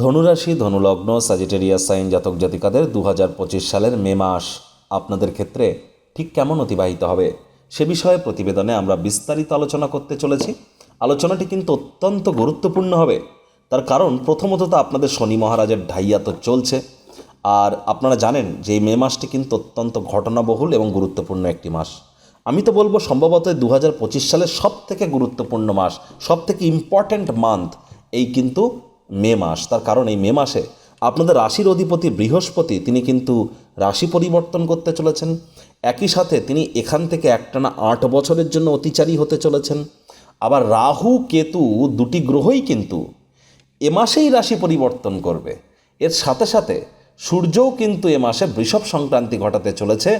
ধনুরাশি, ধনুলগ্ন Sagittarius sign জাতক জাতিকাদের দু হাজার পঁচিশ সালের মে মাস আপনাদের ক্ষেত্রে ঠিক কেমন অতিবাহিত হবে? সে বিষয়ে প্রতিবেদনে আমরা বিস্তারিত আলোচনা করতে চলেছি। আলোচনাটি কিন্তু অত্যন্ত গুরুত্বপূর্ণ হবে। তার কারণ প্রথমত তো আপনাদের শনি মহারাজের ঢাইয়া তো চলছে। আর আপনারা জানেন যে এই মে মাসটি কিন্তু অত্যন্ত ঘটনাবহুল এবং গুরুত্বপূর্ণ একটি মাস। আমি তো বলব সম্ভবত দু হাজার পঁচিশ সালের সব থেকে গুরুত্বপূর্ণ মাস সব থেকে ইম্পর্ট্যান্ট মান্থ এই কিন্তু মে মাস, তার কারণ এই মে মাসে আপনাদের রাশির অধিপতি বৃহস্পতি, তিনি কিন্তু রাশি পরিবর্তন করতে চলেছেন। একই সাথে তিনি এখান থেকে একটানা আট বছরের জন্য অতিচারী হতে চলেছেন। আবার রাহু, কেতু দুটি গ্রহই কিন্তু এ মাসেই রাশি পরিবর্তন করবে। এর সাথে সাথে সূর্যও কিন্তু এ মাসে বৃষভ সংক্রান্তি ঘটাতে চলেছে।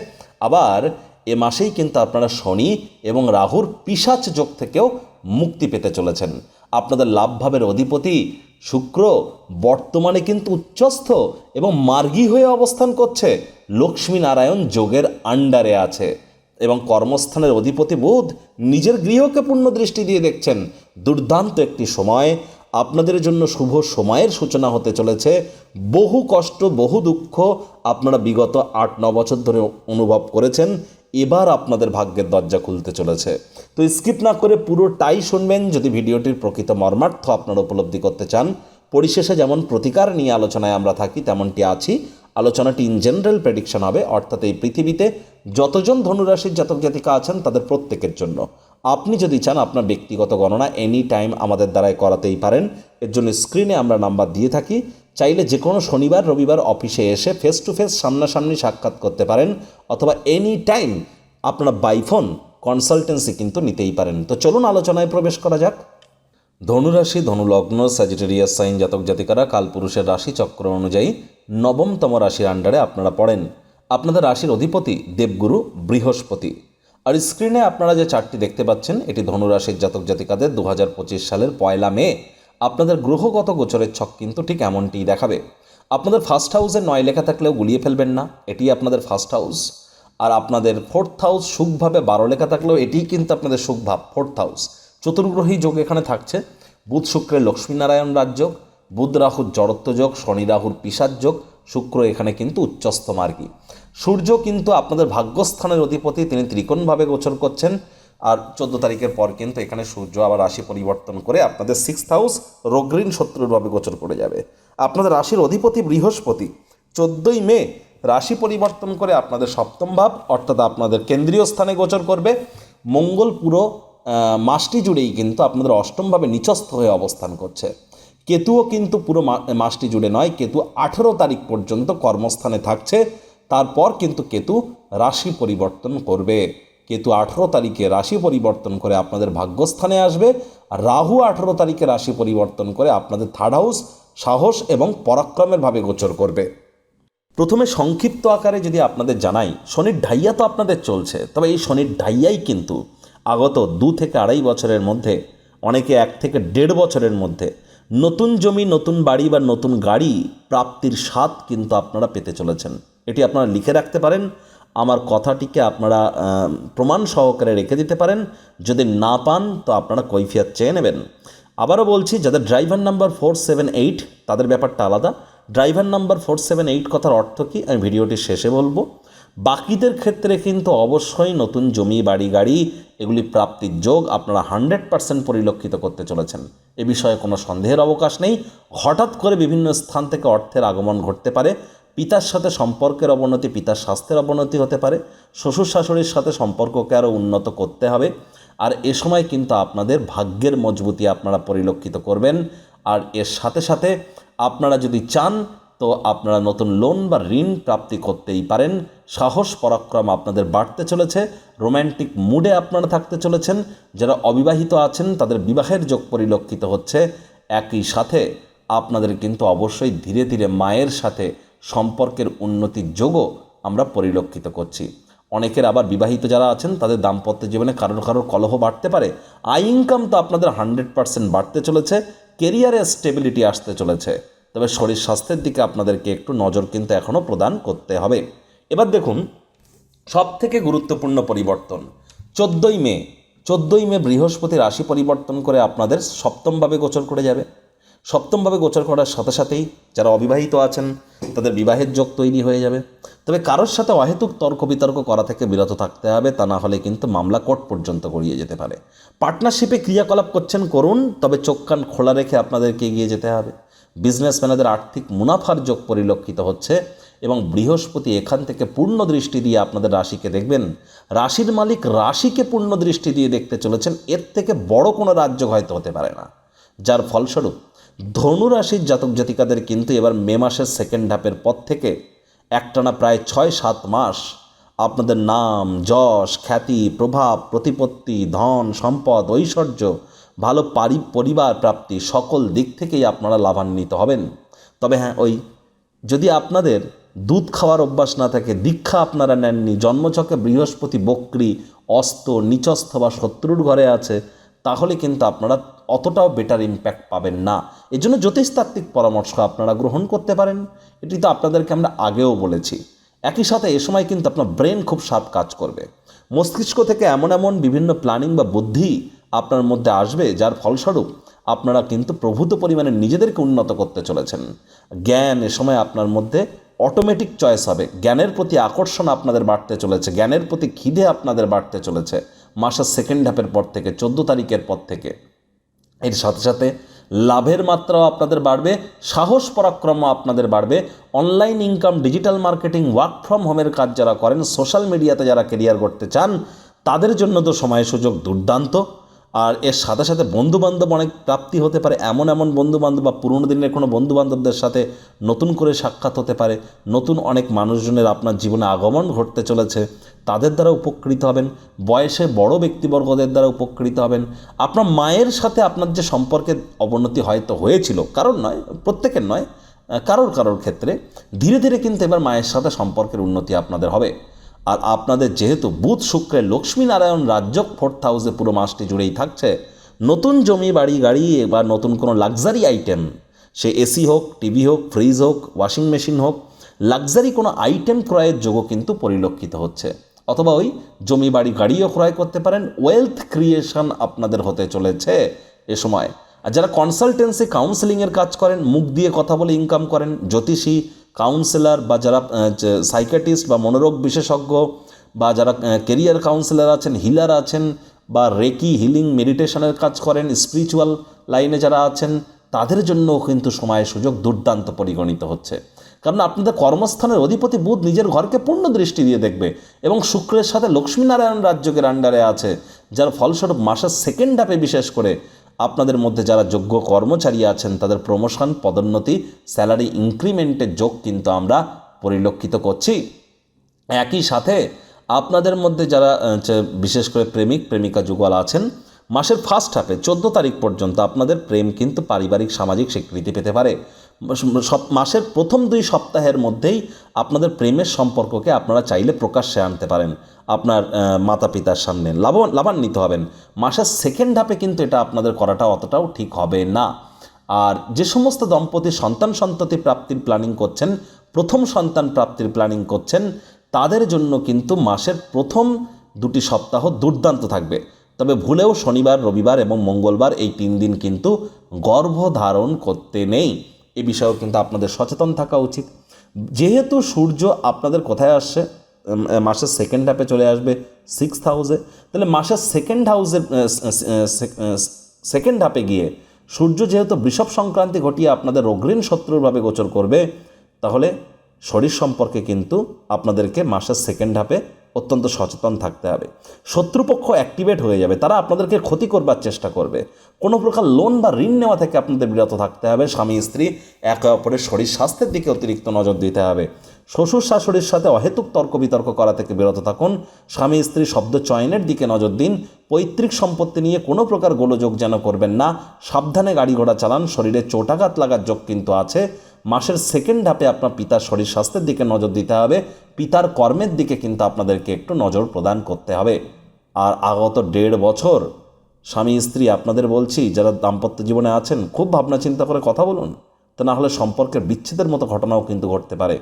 আবার এ মাসেই কিন্তু আপনারা শনি এবং রাহুর পিসাচ যোগ থেকেও মুক্তি পেতে চলেছেন। আপনাদের লাভভাবের অধিপতি শুক্র বর্তমানে কিন্তু উচ্চস্থ এবং মার্গী হয়ে অবস্থান করছে। লক্ষ্মী নারায়ণ যোগের আন্ডারে আছে এবং কর্মস্থানের অধিপতি বুধ নিজের গৃহকে পূর্ণ দৃষ্টি দিয়ে দেখছেন। দুর্দান্ত একটি সময় আপনাদের জন্য শুভ সময়ের সূচনা হতে চলেছে। বহু কষ্ট, বহু দুঃখ আপনারা বিগত আট, ন বছর ধরে অনুভব করেছেন। এবার আপনাদের ভাগ্যের দরজা খুলতে চলেছে। তো স্কিপ না করে পুরোটাই শুনবেন। যদি ভিডিওটির প্রকৃত মর্মার্থ আপনারা উপলব্ধি করতে চান, পরিশেষে যেমন প্রতিকার নিয়ে আলোচনায় আমরা থাকি, তেমনটি আছি। আলোচনাটি ইন জেনারেল প্রেডিকশন হবে, অর্থাৎ এই পৃথিবীতে যতজন ধনুরাশির জাতক জাতিকা আছেন, তাদের প্রত্যেকের জন্য। আপনি যদি চান আপনার ব্যক্তিগত গণনা এনি টাইম আমাদের দ্বারাই করাতেই পারেন, এর জন্য স্ক্রিনে আমরা নাম্বার দিয়ে থাকি। চাইলে যে কোনো শনিবার, রবিবার অফিসে এসে ফেস টু ফেস সামনাসামনি সাক্ষাৎ করতে পারেন, অথবা এনি টাইম আপনারা বাইফোন কনসালটেন্সি কিন্তু নিতেই পারেন। তো চলুন আলোচনায় প্রবেশ করা যাক। ধনুরাশি, ধনুলগ্ন স্যাজিটেরিয়াস সাইন জাতক জাতিকারা কালপুরুষের রাশি চক্র অনুযায়ী নবমতম রাশির আন্ডারে আপনারা পড়েন। আপনাদের রাশির অধিপতি দেবগুরু বৃহস্পতি। আর স্ক্রিনে আপনারা যে চারটি দেখতে পাচ্ছেন, এটি ধনুরাশির জাতক জাতিকাদের দু হাজার পঁচিশ সালের পয়লা মে। আপনাদের গ্রহগত গোচরের ছক কিন্তু ঠিক এমনটিই দেখাবে। আপনাদের ফার্স্ট হাউসে নয় লেখা থাকলেও গুলিয়ে ফেলবেন না এটি আপনাদের ফার্স্ট হাউস আর আপনাদের ফোর্থ হাউস সুখভাবে বারো লেখা থাকলেও এটিই কিন্তু আপনাদের সুখভাব ফোর্থ হাউস চতুর্গ্রহী যোগ এখানে থাকছে, বুধ শুক্রের লক্ষ্মীনারায়ণ রাজযোগ বুধ রাহুর জড়ত্ব যোগ, শনি রাহুর পিসার যোগ, শুক্র এখানে কিন্তু উচ্চস্থ মার্গী। সূর্য কিন্তু আপনাদের ভাগ্যস্থানের অধিপতি, তিনি ত্রিকোণভাবে গোচর করছেন। আর চোদ্দ তারিখের পর কিন্তু এখানে সূর্য আবার রাশি পরিবর্তন করে আপনাদের সিক্সথ হাউস রোগ্রীন শত্রুরভাবে গোচর করে যাবে। আপনাদের রাশির অধিপতি বৃহস্পতি, চোদ্দোই মে রাশি পরিবর্তন করে আপনাদের সপ্তম ভাব, অর্থাৎ আপনাদের কেন্দ্রীয় স্থানে গোচর করবে। মঙ্গল পুরো মাসটি জুড়েই কিন্তু আপনাদের অষ্টমভাবে নিচস্থ হয়ে অবস্থান করছে। কেতুও কিন্তু পুরো মাসটি জুড়ে নয়, কেতু আঠেরো তারিখ পর্যন্ত কর্মস্থানে থাকছে। তারপর কিন্তু কেতু রাশি পরিবর্তন করবে। কেতু আঠেরো তারিখে রাশি পরিবর্তন করে আপনাদের ভাগ্যস্থানে আসবে। আর রাহু আঠেরো তারিখে রাশি পরিবর্তন করে আপনাদের থার্ড হাউস সাহস এবং পরাক্রমের ভাবে গোচর করবে। প্রথমে সংক্ষিপ্ত আকারে যদি আপনাদের জানাই, শনির ঢাইয়া তো আপনাদের চলছে, তবে এই শনির ঢাইয়াই কিন্তু আগত দু থেকে আড়াই বছরের মধ্যে, অনেকে এক থেকে দেড় বছরের মধ্যে নতুন জমি, নতুন বাড়ি বা নতুন গাড়ি প্রাপ্তির স্বাদ কিন্তু আপনারা পেতে চলেছেন। এটি আপনারা লিখে রাখতে পারেন। আমার কথাটিকে আপনারা প্রমাণ সহকারে রেখে দিতে পারেন। যদি না পান, তো আপনারা কৈফিয়াত চেয়ে নেবেন। আবারও বলছি, যাদের driver number four seven eight তাদের ব্যাপারটা আলাদা। Driver number four seven eight কথার অর্থ কী? আমি ভিডিওটি শেষে বলব। বাকিদের ক্ষেত্রে কিন্তু অবশ্যই নতুন জমি, বাড়ি, গাড়ি, এগুলি প্রাপ্তির যোগ আপনারা হান্ড্রেড পার্সেন্ট পরিলক্ষিত করতে চলেছেন। এ বিষয়ে কোনো সন্দেহের অবকাশ নেই। হঠাৎ করে বিভিন্ন স্থান থেকে অর্থের আগমন ঘটতে পারে। পিতার সাথে সম্পর্কের অবনতি, পিতার স্বাস্থ্যের অবনতি হতে পারে। শ্বশুর শাশুড়ির সাথে সম্পর্ককে আরও উন্নত করতে হবে। আর এ সময় কিন্তু আপনাদের ভাগ্যের মজবুতি আপনারা পরিলক্ষিত করবেন। আর এর সাথে সাথে আপনারা যদি চান, তো আপনারা নতুন লোন বা ঋণ প্রাপ্তি করতেই পারেন। সাহস, পরাক্রম আপনাদের বাড়তে চলেছে। রোম্যান্টিক মুডে আপনারা থাকতে চলেছেন। যারা অবিবাহিত আছেন, তাদের বিবাহের যোগ পরিলক্ষিত হচ্ছে। একই সাথে আপনাদের কিন্তু অবশ্যই ধীরে ধীরে মায়ের সাথে সম্পর্কের উন্নতির যোগও আমরা পরিলক্ষিত করছি। অনেকের আবার বিবাহিত যারা আছেন, তাদের দাম্পত্য জীবনে কারোর কারোর কলহ বাড়তে পারে। আয় ইনকাম তো আপনাদের হান্ড্রেড পার্সেন্ট বাড়তে চলেছে, কেরিয়ারে স্টেবিলিটি আসতে চলেছে। তবে শরীর স্বাস্থ্যের দিকে আপনাদেরকে একটু নজর কিন্তু এখনও প্রদান করতে হবে। এবার দেখুন সব থেকে গুরুত্বপূর্ণ পরিবর্তন। চোদ্দোই মে চোদ্দোই মে বৃহস্পতি রাশি পরিবর্তন করে আপনাদের সপ্তমভাবে গোচর করে যাবে। সপ্তমভাবে গোচর করার সাথে সাথেই যারা অবিবাহিত আছেন, তাদের বিবাহের যোগ তৈরি হয়ে যাবে। তবে কারোর সাথে অহেতুক তর্ক বিতর্ক করা থেকে বিরত থাকতে হবে, তা না হলে কিন্তু মামলা কোর্ট পর্যন্ত গড়িয়ে যেতে পারে। পার্টনারশিপে ক্রিয়াকলাপ করছেন করুন, তবে চোখ কান খোলা রেখে আপনাদেরকে এগিয়ে যেতে হবে। বিজনেসম্যানেদের আর্থিক মুনাফার যোগ পরিলক্ষিত হচ্ছে এবং বৃহস্পতি এখান থেকে পূর্ণ দৃষ্টি দিয়ে আপনাদের রাশিকে দেখবেন। রাশির মালিক রাশিকে পূর্ণ দৃষ্টি দিয়ে দেখতে চলেছেন, এর থেকে বড় কোনো রাজ্য হয়তো হতে পারে না। যার ফলস্বরূপ ধনু রাশির জাতক জাতিকাদের কিন্তু এবার মে মাসের সেকেন্ড হাফের পর থেকে একটানা প্রায় ছয় সাত মাস আপনাদের নাম, যশ, খ্যাতি, প্রভাব, প্রতিপত্তি, ধন, সম্পদ, ঐশ্বর্য, ভালো পারি, পরিবার প্রাপ্তি সকল দিক থেকেই আপনারা লাভান্বিত হবেন। তবে হ্যাঁ ওই যদি আপনাদের দুধ খাওয়ার অভ্যাস না থাকে, দীক্ষা আপনারা নেননি, জন্মছকে বৃহস্পতি বক্রি, অস্ত, নিচস্থ বা শত্রুর ঘরে আছে, তাহলে কিন্তু আপনারা অতটাও বেটার ইম্প্যাক্ট পাবেন না। এই জন্য জ্যোতিষতাত্ত্বিক পরামর্শ আপনারা গ্রহণ করতে পারেন। এটি তো আপনাদেরকে আমরা আগেও বলেছি। একই সাথে এ সময় কিন্তু আপনার ব্রেন খুব শার্প কাজ করবে। মস্তিষ্ক থেকে এমন এমন বিভিন্ন প্ল্যানিং বা বুদ্ধি আপনার মধ্যে আসবে, যার ফলস্বরূপ আপনারা কিন্তু প্রভূত পরিমাণে নিজেদেরকে উন্নত করতে চলেছেন। জ্ঞান এ সময় আপনার মধ্যে অটোমেটিক চয়েস হবে। জ্ঞানের প্রতি আকর্ষণ আপনাদের বাড়তে চলেছে। জ্ঞানের প্রতি খিদে আপনাদের বাড়তে চলেছে। মাসের সেকেন্ড হাফের পর থেকে, চোদ্দ তারিখের পর থেকে। এর সাথে সাথে লাভের মাত্রাও আপনাদের বাড়বে, সাহস পরাক্রম আপনাদের বাড়বে। Online income digital marketing work from হোমের কাজ যারা করেন সোশ্যাল মিডিয়াতে যারা কেরিয়ার করতে চান, তাদের জন্য তো সময় সুযোগ দুর্দান্ত। আর এর সাথে সাথে বন্ধুবান্ধব অনেক প্রাপ্তি হতে পারে, এমন এমন বন্ধুবান্ধব বা পুরনো দিনের কোনো বন্ধুবান্ধবদের সাথে নতুন করে সাক্ষাৎ হতে পারে, নতুন অনেক মানুষজনের আপনার জীবনে আগমন ঘটতে চলেছে, তাদের দ্বারা উপকৃত হবেন, বয়সে বড় ব্যক্তিবর্গদের দ্বারা উপকৃত হবেন। আপনার মায়ের সাথে আপনার যে সম্পর্কের অবনতি হয়তো হয়েছিল কারণ নয়, প্রত্যেকের নয় কারোর কারোর ক্ষেত্রে, ধীরে ধীরে কিন্তু এবার মায়ের সাথে সম্পর্কের উন্নতি আপনাদের হবে। আর আপনাদের যেহেতু বুধ শুক্রের লক্ষ্মীনারায়ণ রাজ্য ফোর্থ হাউসে পুরো মাসটি জুড়েই থাকছে, নতুন জমি বাড়ি, গাড়ি বা নতুন কোনো লাক্সারি আইটেম, সে এসি হোক, টিভি হোক, ফ্রিজ হোক, ওয়াশিং মেশিন হোক, লাক্সারি কোনো আইটেম ক্রয়ের যোগও কিন্তু পরিলক্ষিত হচ্ছে। অথবা ওই জমি বাড়ি, গাড়িও ক্রয় করতে পারেন। ওয়েলথ ক্রিয়েশন আপনাদের হতে চলেছে এ সময়। আর যারা কনসালটেন্সি কাউন্সেলিংয়ের কাজ করেন, মুখ দিয়ে কথা বলে ইনকাম করেন, জ্যোতিষী কাউন্সেলর বা যারা সাইকাটিস্ট বা মনোরোগ বিশেষজ্ঞ বা যারা কেরিয়ার কাউন্সেলর আছেন হিলার আছেন বা রেকি হিলিং মেডিটেশনের কাজ করেন স্পিরিচুয়াল লাইনে যারা আছেন, তাদের জন্যও কিন্তু সময় সুযোগ দুর্দান্ত পরিগণিত হচ্ছে। কারণ আপনাদের কর্মস্থানের অধিপতি বুধ নিজের ঘরকে পূর্ণ দৃষ্টি দিয়ে দেখবে এবং শুক্রের সাথে লক্ষ্মীনারায়ণ রাজ্যকের আন্ডারে আছে, যার ফলস্বরূপ মাসের সেকেন্ড হাফে বিশেষ করে আপনাদের মধ্যে যারা যোগ্য কর্মচারী আছেন, তাদের প্রমোশন পদোন্নতি স্যালারি ইনক্রিমেন্টের যোগ কিন্তু আমরা পরিলক্ষিত করছি। একই সাথে আপনাদের মধ্যে যারা বিশেষ করে প্রেমিক, প্রেমিকা যুগল আছেন, মাসের ফার্স্ট হাফে চোদ্দ তারিখ পর্যন্ত আপনাদের প্রেম কিন্তু পারিবারিক, সামাজিক স্বীকৃতি পেতে পারে। সব মাসের প্রথম দুই সপ্তাহের মধ্যেই আপনাদের প্রেমের সম্পর্ককে আপনারা চাইলে প্রকাশ্যে আনতে পারেন। আপনার মাতা পিতার সামনে। লাভ লাভান্বিত হবেন। মাসের সেকেন্ড হাফে কিন্তু এটা আপনাদের করাটা অতটাও ঠিক হবে না। আর যে সমস্ত দম্পতি সন্তান সন্ততি প্রাপ্তির প্ল্যানিং করছেন, প্রথম সন্তান প্রাপ্তির প্ল্যানিং করছেন, তাদের জন্য কিন্তু মাসের প্রথম দুটি সপ্তাহ দুর্দান্ত থাকবে। তবে ভুলেও শনিবার, রবিবার এবং মঙ্গলবার এই তিন দিন কিন্তু গর্ভধারণ করতে নেই। এ বিষয়েও কিন্তু আপনাদের সচেতন থাকা উচিত। যেহেতু সূর্য আপনাদের কোথায় আসছে? মাসের সেকেন্ড হাফে চলে আসবে সিক্স হাউসে তাহলে মাসের সেকেন্ড হাউসে সেকেন্ড হাফে গিয়ে সূর্য যেহেতু বৃষভ সংক্রান্তি ঘটিয়ে আপনাদের অগ্রিম শত্রুরভাবে গোচর করবে, তাহলে শরীর সম্পর্কে কিন্তু আপনাদেরকে মাসের সেকেন্ড হাফে অত্যন্ত সচেতন থাকতে হবে। শত্রুপক্ষ অ্যাক্টিভেট হয়ে যাবে, তারা আপনাদেরকে ক্ষতি করবার চেষ্টা করবে। কোনো প্রকার লোন বা ঋণ নেওয়া থেকে আপনাদের বিরত থাকতে হবে। স্বামী, স্ত্রী, একে অপরের শরীর স্বাস্থ্যের দিকে অতিরিক্ত নজর দিতে হবে। শ্বশুর শাশুড়ির সাথে অহেতুক তর্ক বিতর্ক করা থেকে বিরত থাকুন। স্বামী, স্ত্রী শব্দ চয়নের দিকে নজর দিন। পৈতৃক সম্পত্তি নিয়ে কোনো প্রকার গোলযোগ যেন করবেন না। সাবধানে গাড়ি ঘোড়া চালান। শরীরে চোটাঘাত লাগার যোগ কিন্তু আছে। মাসের সেকেন্ড হাফে আপনার পিতার শরীর স্বাস্থ্যের দিকে নজর দিতে হবে। পিতার কর্মের দিকে কিন্তু আপনাদেরকে একটু নজর প্রদান করতে হবে। আর আগত দেড় বছর স্বামী, স্ত্রী আপনাদের বলছি, যারা দাম্পত্য জীবনে আছেন, খুব ভাবনা চিন্তা করে কথা বলুন। তা না হলে সম্পর্কের বিচ্ছেদের মতো ঘটনাও কিন্তু ঘটতে পারে।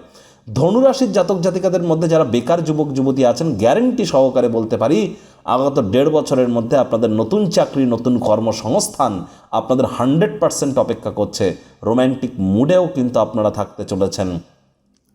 ধনুরাশির জাতক জাতিকাদের মধ্যে যারা বেকার যুবক, যুবতী আছেন গ্যারেন্টি সহকারে বলতে পারি, আগত দেড় বছরের মধ্যে আপনাদের নতুন চাকরি, নতুন কর্মসংস্থান আপনাদের হান্ড্রেড পার্সেন্ট অপেক্ষা করছে। রোম্যান্টিক মুডেও কিন্তু আপনারা থাকতে চলেছেন।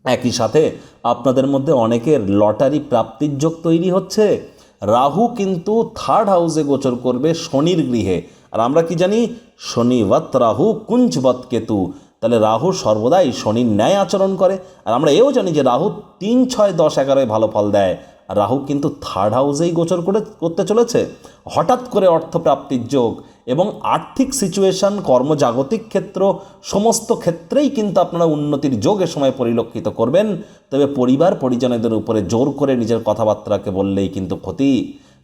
একই সাথে আপনাদের মধ্যে অনেকের লটারি প্রাপ্তির যোগ তৈরি হচ্ছে। রাহু কিন্তু থার্ড হাউসে গোচর করবে শনির গৃহে। আর আমরা কি জানি? শনিবত রাহু কুঞ্জবত কেতু। তাহলে রাহু সর্বদাই শনির ন্যায় আচরণ করে। আর আমরা এও জানি যে রাহু তিন, ছয়, দশ, এগারোয় ভালো ফল দেয়। আর রাহু কিন্তু থার্ড হাউসেই গোচর করে, করতে চলেছে। হঠাৎ করে অর্থপ্রাপ্তির যোগ। এবং আর্থিক সিচুয়েশন কর্মজাগতিক ক্ষেত্র, সমস্ত ক্ষেত্রেই কিন্তু আপনারা উন্নতির যোগ এ সময় পরিলক্ষিত করবেন। তবে পরিবার, পরিজনেদের উপরে জোর করে নিজের কথাবার্তাকে বললেই কিন্তু ক্ষতি।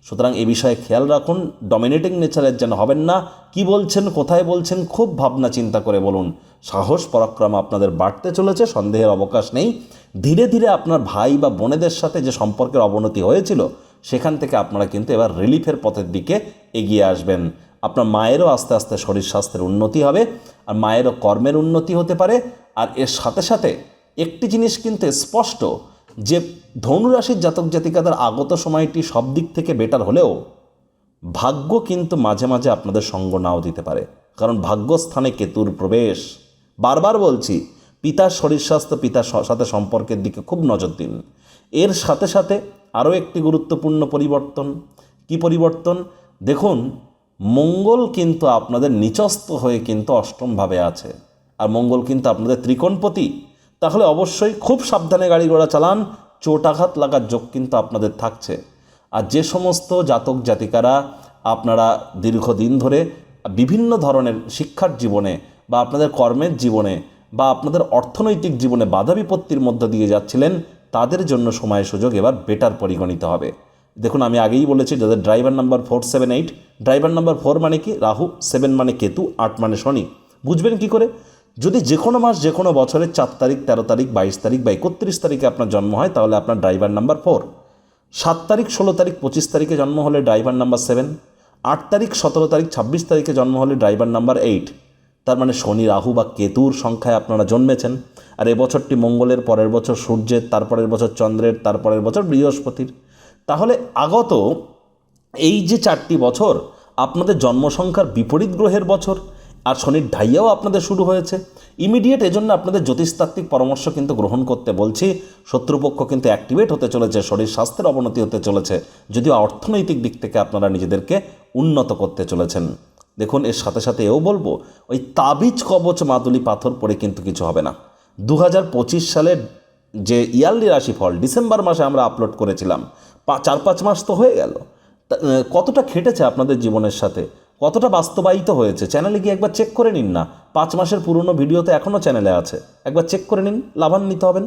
সুতরাং এ বিষয়ে খেয়াল রাখুন ডমিনেটিং নেচারের যেন হবেন না, কি বলছেন, কোথায় বলছেন, খুব ভাবনা চিন্তা করে বলুন। সাহস, পরাক্রম আপনাদের বাড়তে চলেছে, সন্দেহের অবকাশ নেই। ধীরে ধীরে আপনার ভাই বা বোনেদের সাথে যে সম্পর্কের অবনতি হয়েছিল, সেখান থেকে আপনারা কিন্তু এবার রিলিফের পথের দিকে এগিয়ে আসবেন। আপনার মায়েরও আস্তে আস্তে শরীর স্বাস্থ্যের উন্নতি হবে, আর মায়েরও কর্মের উন্নতি হতে পারে, আর এর সাথে সাথে একটি জিনিস কিন্তু স্পষ্ট, যে ধনুরাশির জাতক জাতিকাদের আগত সময়টি সব দিক থেকে বেটার হলেও ভাগ্য কিন্তু মাঝে মাঝে আপনাদের সঙ্গ নাও দিতে পারে। কারণ ভাগ্যস্থানে কেতুর প্রবেশ। বারবার বলছি, পিতার শরীর স্বাস্থ্য, পিতার সাথে সম্পর্কের দিকে খুব নজর দিন। এর সাথে সাথে আরও একটি গুরুত্বপূর্ণ পরিবর্তন। কি পরিবর্তন? দেখুন মঙ্গল কিন্তু আপনাদের নিচস্ত হয়ে কিন্তু অষ্টমভাবে আছে। আর মঙ্গল কিন্তু আপনাদের ত্রিকোণপতি। তাহলে অবশ্যই খুব সাবধানে গাড়ি ঘোড়া চালান, চোটাঘাত লাগার যোগ কিন্তু আপনাদের থাকছে। আর যে সমস্ত জাতক জাতিকারা আপনারা দীর্ঘদিন ধরে বিভিন্ন ধরনের শিক্ষার জীবনে বা আপনাদের কর্মের জীবনে বা আপনাদের অর্থনৈতিক জীবনে বাধা বিপত্তির মধ্য দিয়ে যাচ্ছিলেন, তাদের জন্য সময় সুযোগ এবার বেটার পরিগণিত হবে। দেখুন, আমি আগেই বলেছি যাদের driver number four seven eight driver number four মানে কি? রাহু সেভেন মানে কেতু, আট মানে শনি। বুঝবেন কি করে? যদি যে কোনো মাস, যে কোনো বছরের চার তারিখ, তেরো তারিখ, বাইশ তারিখ বা একত্রিশ তারিখে আপনার জন্ম হয়, তাহলে আপনার ড্রাইভার নাম্বার ফোর সাত তারিখ, ষোলো তারিখ, পঁচিশ তারিখে জন্ম হলে ড্রাইভার নাম্বার সেভেন আট তারিখ, সতেরো তারিখ, ছাব্বিশ তারিখে জন্ম হলে ড্রাইভার নাম্বার এইট তার মানে শনি, রাহু বা কেতুর সংখ্যায় আপনারা জন্মেছেন। আর এবছরটি মঙ্গলের, পরের বছর সূর্যের, তারপরের বছর চন্দ্রের, তারপরের বছর বৃহস্পতির। তাহলে আগত এই যে চারটি বছর আপনাদের জন্মসংখ্যার বিপরীত গ্রহের বছর আর শনির ঢাইয়াও আপনাদের শুরু হয়েছে। ইমিডিয়েট এজন্য আপনাদের জ্যোতিষতাত্ত্বিক পরামর্শ কিন্তু গ্রহণ করতে বলছি। শত্রুপক্ষ কিন্তু অ্যাক্টিভেট হতে চলেছে, শরীর স্বাস্থ্যের অবনতি হতে চলেছে, যদিও অর্থনৈতিক দিক থেকে আপনারা নিজেদেরকে উন্নত করতে চলেছেন। দেখুন, এর সাথে সাথে এও বলব, ওই তাবিজ কবচ মাদুলি পাথর পরে কিন্তু কিছু হবে না। দু হাজার পঁচিশ সালের যে ইয়ারলি রাশিফল, ডিসেম্বর মাসে আমরা আপলোড করেছিলাম। চার পাঁচ মাস তো হয়ে গেল। কতটা খেটেছে আপনাদের জীবনের সাথে? কতটা বাস্তবায়িত হয়েছে? চ্যানেলে গিয়ে একবার চেক করে নিন না। পাঁচ মাসের পুরনো ভিডিও তো এখনও চ্যানেলে আছে। একবার চেক করে নিন, লাভান্বিত হবেন।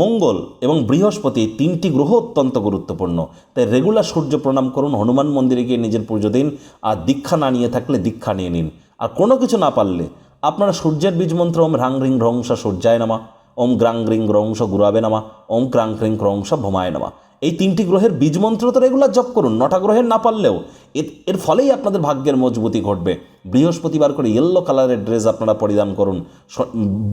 মঙ্গল এবং বৃহস্পতি তিনটি গ্রহ অত্যন্ত গুরুত্বপূর্ণ। তাই রেগুলার সূর্য প্রণাম করুন, হনুমান মন্দিরে গিয়ে নিজের পুজো দিন, আর দীক্ষা না নিয়ে থাকলে দীক্ষা নিয়ে নিন। আর কোনো কিছু না পারলে আপনারা সূর্যের বীজ মন্ত্র, ওম হ্রাং রিং রংস সূর্যায় নামা, ওম গ্রাং রিং রংস গুরাবে নামা, ওম ক্রাং রিং রংস ভোমায় নামা। এই তিনটি গ্রহের বীজ মন্ত্র তো রেগুলার জপ করুন, নটা গ্রহের না পারলেও। এর- ফলেই আপনাদের ভাগ্যের মজবুতি ঘটবে। বৃহস্পতিবার করে ইয়েলো কালারের ড্রেস আপনারা পরিধান করুন।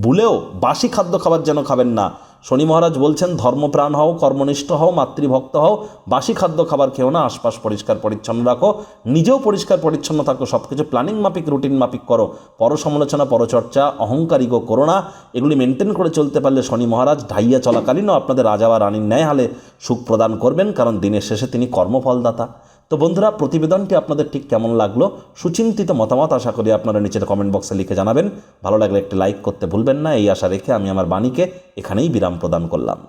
ভুলেও বাসি খাদ্য খাবার যেন খাবেন না। শনি মহারাজ বলছেন, ধর্মপ্রাণ হও, কর্মনিষ্ঠ হও, মাতৃভক্ত হও, বাসি খাদ্য খাবার খেও না, আশপাশ পরিষ্কার পরিচ্ছন্ন রাখো, নিজেও পরিষ্কার পরিচ্ছন্ন থাকো সব কিছু প্ল্যানিং মাফিক, রুটিন মাফিক করো, পরসমালোচনা, পরচর্চা, অহংকারিগো করো না, এগুলি মেনটেন করে চলতে পারলে শনি মহারাজ ঢাইয়া চলাকালীনও আপনাদের রাজা বা রানীর ন্যায় হালে সুখ প্রদান করবেন, কারণ দিনের শেষে তিনি কর্মফলদাতা। তো বন্ধুরা, প্রতিবেদনটি আপনাদের ঠিক কেমন লাগল? সুচিন্তিত মতামত আশা করি আপনারা নিচের কমেন্ট বক্সে লিখে জানাবেন। ভালো লাগলে একটি লাইক করতে ভুলবেন না। এই আশা রেখে আমি আমার বাণীকে এখানেই বিরাম প্রদান করলাম।